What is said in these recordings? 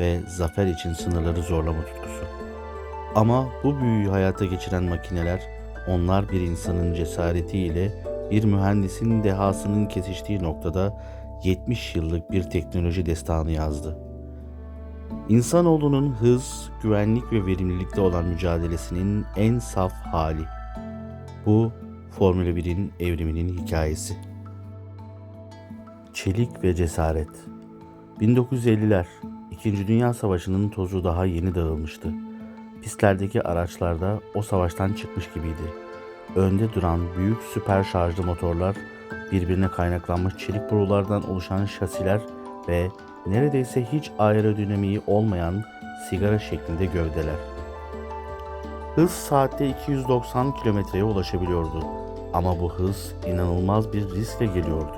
ve zafer için sınırları zorlama tutkusu. Ama bu büyüyü hayata geçiren makineler, onlar bir insanın cesaretiyle bir mühendisin dehasının kesiştiği noktada 70 yıllık bir teknoloji destanı yazdı. İnsanoğlunun hız, güvenlik ve verimlilikte olan mücadelesinin en saf hali. Bu Formula 1'in evriminin hikayesi. Çelik ve cesaret. 1950'ler. İkinci Dünya Savaşı'nın tozu daha yeni dağılmıştı. Pistlerdeki araçlarda o savaştan çıkmış gibiydi. Önde duran büyük süper şarjlı motorlar, birbirine kaynaklanmış çelik borulardan oluşan şasiler ve neredeyse hiç aerodinamiği olmayan sigara şeklinde gövdeler. Hız saatte 290 kilometreye ulaşabiliyordu. Ama bu hız inanılmaz bir riskle geliyordu.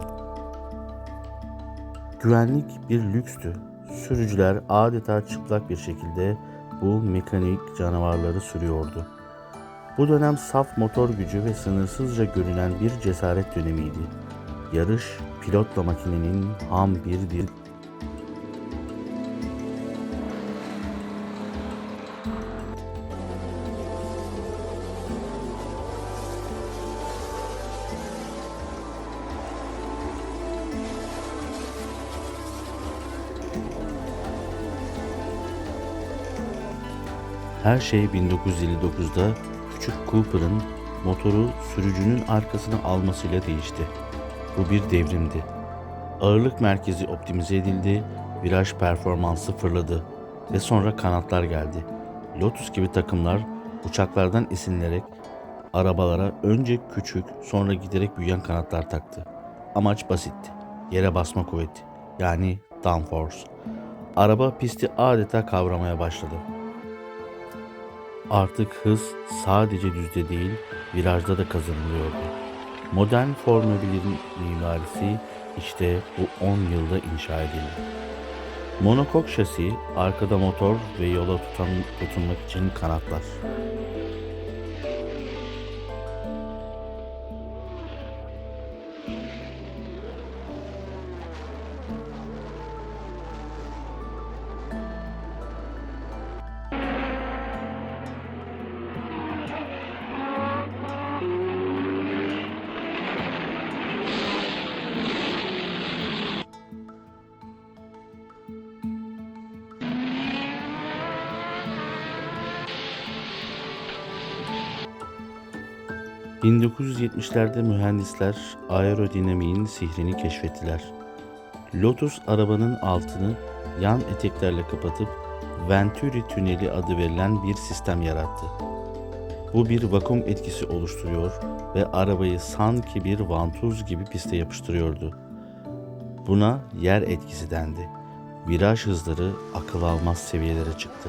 Güvenlik bir lükstü. Sürücüler adeta çıplak bir şekilde bu mekanik canavarları sürüyordu. Bu dönem saf motor gücü ve sınırsızca görünen bir cesaret dönemiydi. Yarış, pilotla makinenin ham bir dil Her şey 1959'da küçük Cooper'ın motoru sürücünün arkasına almasıyla değişti. Bu bir devrimdi. Ağırlık merkezi optimize edildi, viraj performansı fırladı ve sonra kanatlar geldi. Lotus gibi takımlar uçaklardan esinlenerek arabalara önce küçük sonra giderek büyüyen kanatlar taktı. Amaç basitti. Yere basma kuvveti yani downforce. Araba pisti adeta kavramaya başladı. Artık hız sadece düzde değil, virajda da kazanılıyordu. Modern Formula 1'in mimarisi işte bu 10 yılda inşa edildi. Monokok şasi, arkada motor ve yola tutan, tutunmak için kanatlar. ...1970'lerde mühendisler aerodinamiğin sihrini keşfettiler. Lotus arabanın altını yan eteklerle kapatıp Venturi tüneli adı verilen bir sistem yarattı. Bu bir vakum etkisi oluşturuyor ve arabayı sanki bir vantuz gibi piste yapıştırıyordu. Buna yer etkisi dendi. Viraj hızları akıl almaz seviyelere çıktı.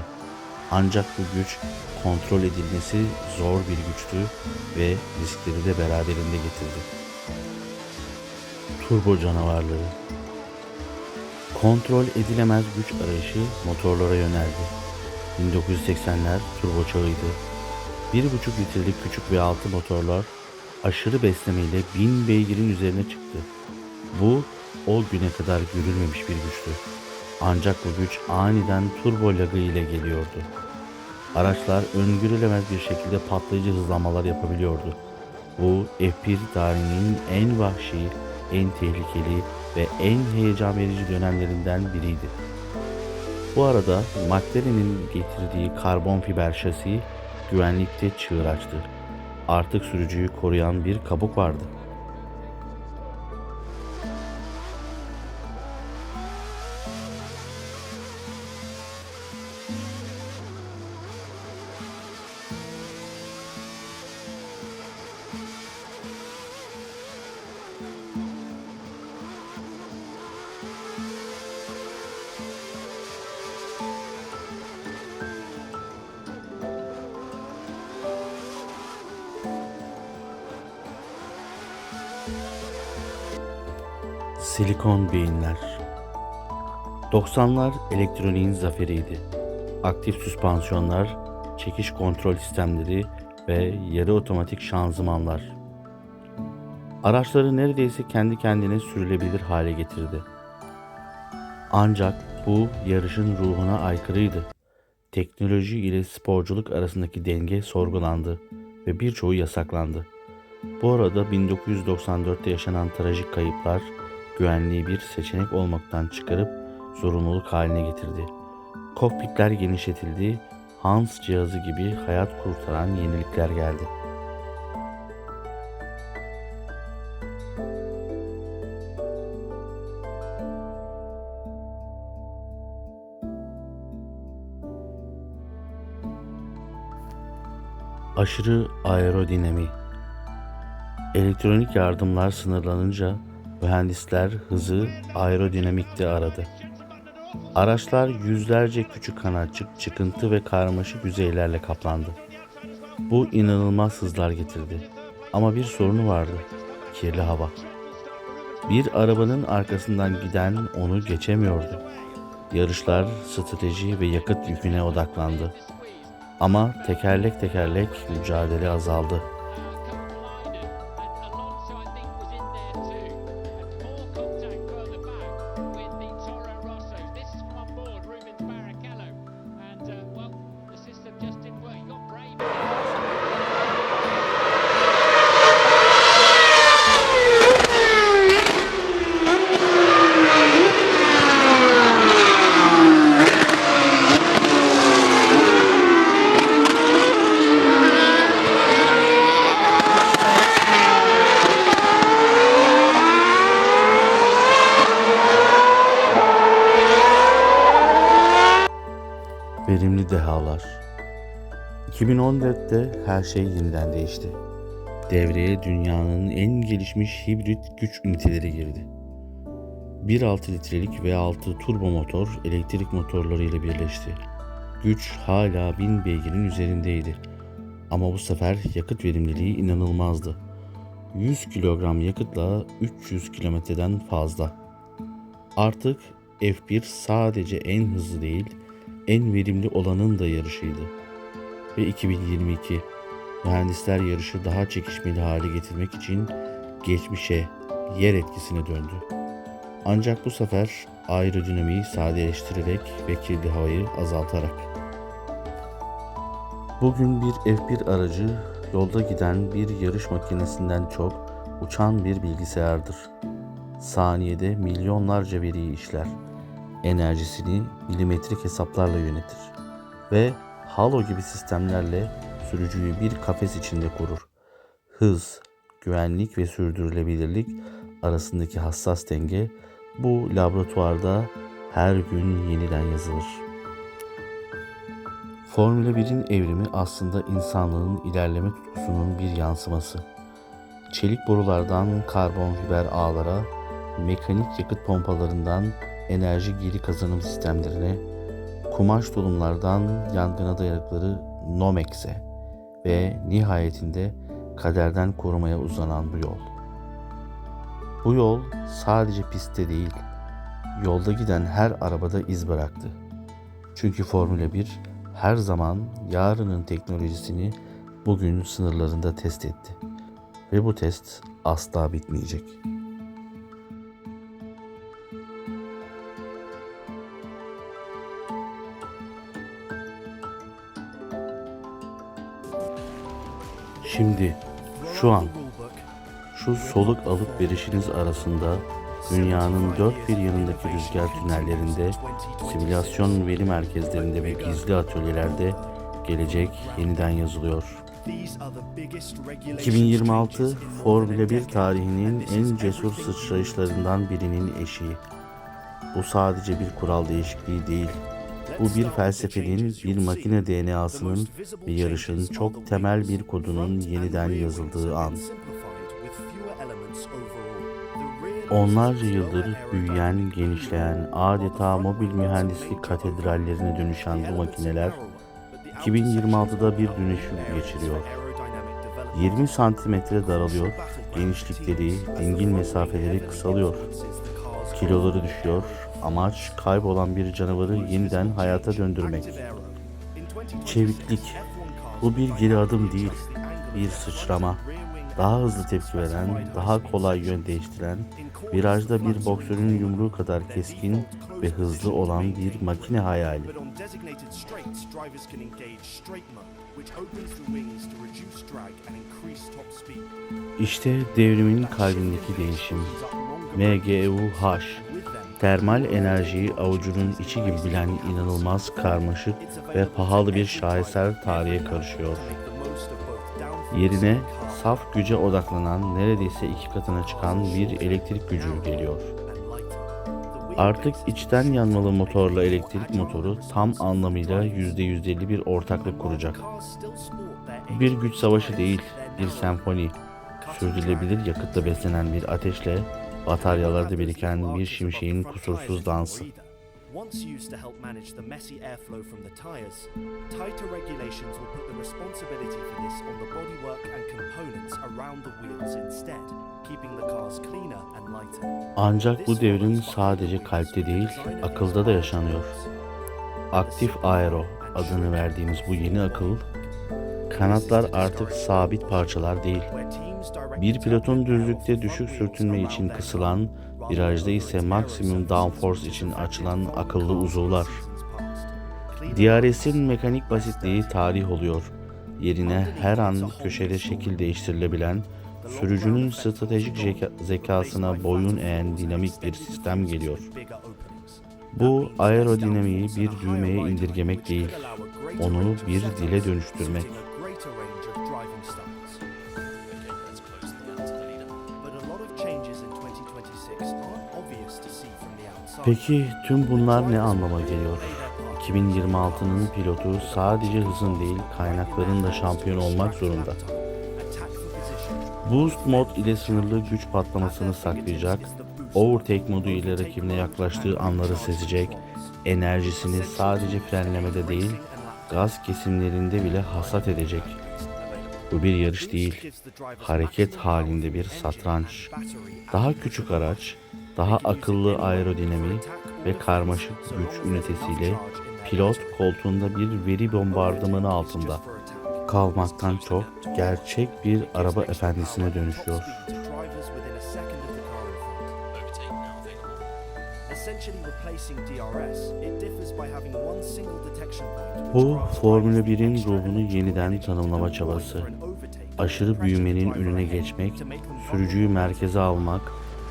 Ancak bu güç kontrol edilmesi zor bir güçtü ve riskleri de beraberinde getirdi. Turbo canavarları Kontrol edilemez güç arayışı motorlara yöneldi. 1980'ler turbo çağıydı. 1,5 litrelik küçük V6 motorlar aşırı beslemeyle 1000 beygirin üzerine çıktı. Bu o güne kadar görülmemiş bir güçtü. Ancak bu güç aniden turbo lagı ile geliyordu. Araçlar öngörülemez bir şekilde patlayıcı hızlanmalar yapabiliyordu. Bu F1 tarihinin en vahşi, en tehlikeli ve en heyecan verici dönemlerinden biriydi. Bu arada McLaren'in getirdiği karbon fiber şasi güvenlikte çığır açtı. Artık sürücüyü koruyan bir kabuk vardı. Silikon beyinler 90'lar elektroniğin zaferiydi. Aktif süspansiyonlar, çekiş kontrol sistemleri ve yarı otomatik şanzımanlar. Araçları neredeyse kendi kendine sürülebilir hale getirdi. Ancak Bu yarışın ruhuna aykırıydı. Teknoloji ile sporculuk arasındaki denge sorgulandı ve birçoğu yasaklandı. Bu arada 1994'te yaşanan trajik kayıplar güvenliği bir seçenek olmaktan çıkarıp zorunluluk haline getirdi. Kokpitler genişletildi, Hans cihazı gibi hayat kurtaran yenilikler geldi. Aşırı aerodinami Elektronik yardımlar sınırlanınca mühendisler hızı aerodinamikte aradı. Araçlar yüzlerce küçük kanatçık, çıkıntı ve karmaşık yüzeylerle kaplandı. Bu inanılmaz hızlar getirdi. Ama bir sorunu vardı. Kirli hava. Bir arabanın arkasından giden onu geçemiyordu. Yarışlar strateji ve yakıt yüküne odaklandı. Ama tekerlek tekerlek mücadele azaldı. Verimli dehalar. 2014'te her şey yeniden değişti. Devreye dünyanın en gelişmiş hibrit güç üniteleri girdi. 1.6 litrelik V6 turbo motor elektrik motorları ile birleşti. Güç hala 1000 beygirin üzerindeydi. Ama bu sefer yakıt verimliliği inanılmazdı. 100 kilogram yakıtla 300 kilometreden fazla. Artık F1 sadece en hızlı değil, en verimli olanın da yarışıydı. Ve 2022 mühendisler yarışı daha çekişmeli hale getirmek için geçmişe, yer etkisine döndü. Ancak bu sefer aerodinamiği sadeleştirerek ve kirli havayı azaltarak. Bugün bir F1 aracı yolda giden bir yarış makinesinden çok uçan bir bilgisayardır. Saniyede milyonlarca veriyi işler enerjisini milimetrik hesaplarla yönetir ve halo gibi sistemlerle sürücüyü bir kafes içinde kurur. Hız, güvenlik ve sürdürülebilirlik arasındaki hassas denge bu laboratuvarda her gün yeniden yazılır. Formula 1'in evrimi aslında insanlığın ilerleme tutkusunun bir yansıması. Çelik borulardan karbon fiber ağlara, mekanik yakıt pompalarından enerji geri kazanım sistemlerine, kumaş tulumlardan yangına dayanıkları Nomex'e ve nihayetinde kaderden korumaya uzanan bu yol. Bu yol sadece pistte değil, yolda giden her arabada iz bıraktı. Çünkü Formula 1 her zaman yarının teknolojisini bugün sınırlarında test etti. Ve bu test asla bitmeyecek. Şimdi şu an şu soluk alıp verişiniz arasında dünyanın dört bir yanındaki rüzgar tünellerinde, simülasyon veri merkezlerinde ve gizli atölyelerde gelecek yeniden yazılıyor. 2026 Formula 1 tarihinin en cesur sıçrayışlarından birinin eşiği. Bu sadece bir kural değişikliği değil. Bu bir felsefenin, bir makine DNA'sının ve yarışın çok temel bir kodunun yeniden yazıldığı an. Onlarca yıldır büyüyen, genişleyen, adeta mobil mühendislik katedrallerine dönüşen bu makineler 2026'da bir dönüşüm geçiriyor. 20 santimetre daralıyor, genişlikleri, dingil mesafeleri kısalıyor. Kiloları düşüyor, amaç kaybolan bir canavarı yeniden hayata döndürmek. Çeviklik, bu bir geri adım değil, bir sıçrama. daha hızlı tepki veren, daha kolay yön değiştiren, virajda bir boksörün yumruğu kadar keskin ve hızlı olan bir makine hayali. İşte devrimin kalbindeki değişim. MGUH Termal enerjiyi avucunun içi gibi bilen inanılmaz karmaşık ve pahalı bir şaheser tarihe karışıyor. Yerine saf güce odaklanan neredeyse iki katına çıkan bir elektrik gücü geliyor. Artık içten yanmalı motorla elektrik motoru tam anlamıyla %150 bir ortaklık kuracak. Bir güç savaşı değil, bir senfoni. Sürdürülebilir yakıtla beslenen bir ateşle bataryalarda biriken bir şimşeğin kusursuz dansı. Once used to help manage the messy airflow from the tires, tighter regulations will put the responsibility for this on the bodywork and components around the wheels instead, keeping the cars cleaner and lighter. Ancak bu devrim sadece kalpte değil, akılda da yaşanıyor. Aktif Aero adını verdiğimiz bu yeni akıl, kanatlar artık sabit parçalar değil. Bir pilotun düzlükte düşük sürtünme için kısılan, virajda ise maksimum downforce için açılan akıllı uzuvlar. DRS'in mekanik basitliği tarih oluyor. Yerine her an köşede şekil değiştirilebilen, sürücünün stratejik zeka- zekasına boyun eğen dinamik bir sistem geliyor. Bu aerodinamiği bir düğmeye indirgemek değil, onu bir dile dönüştürmek. Peki tüm bunlar ne anlama geliyor? 2026'nın pilotu sadece hızın değil kaynakların da şampiyon olmak zorunda. Boost mod ile sınırlı güç patlamasını saklayacak, Overtake modu ile rakibine yaklaştığı anları sezecek, enerjisini sadece frenlemede değil, gaz kesimlerinde bile hasat edecek. Bu bir yarış değil, hareket halinde bir satranç. Daha küçük araç, daha akıllı aerodinami ve karmaşık güç ünitesiyle pilot koltuğunda bir veri bombardımanı altında kalmaktan çok gerçek bir araba efendisine dönüşüyor. Bu Formula 1'in ruhunu yeniden tanımlama çabası. Aşırı büyümenin önüne geçmek, sürücüyü merkeze almak,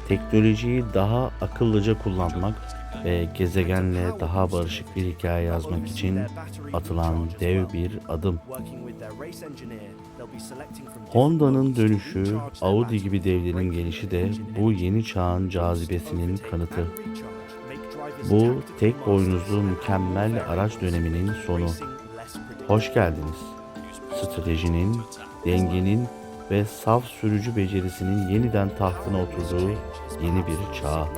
teknolojiyi daha akıllıca kullanmak ve gezegenle daha barışık bir hikaye yazmak için atılan dev bir adım. Honda'nın dönüşü, Audi gibi devlerin gelişi de bu yeni çağın cazibesinin kanıtı. Bu tek boynuzlu mükemmel araç döneminin sonu. Hoş geldiniz. Stratejinin, dengenin ve saf sürücü becerisinin yeniden tahtına oturduğu yeni bir çağ.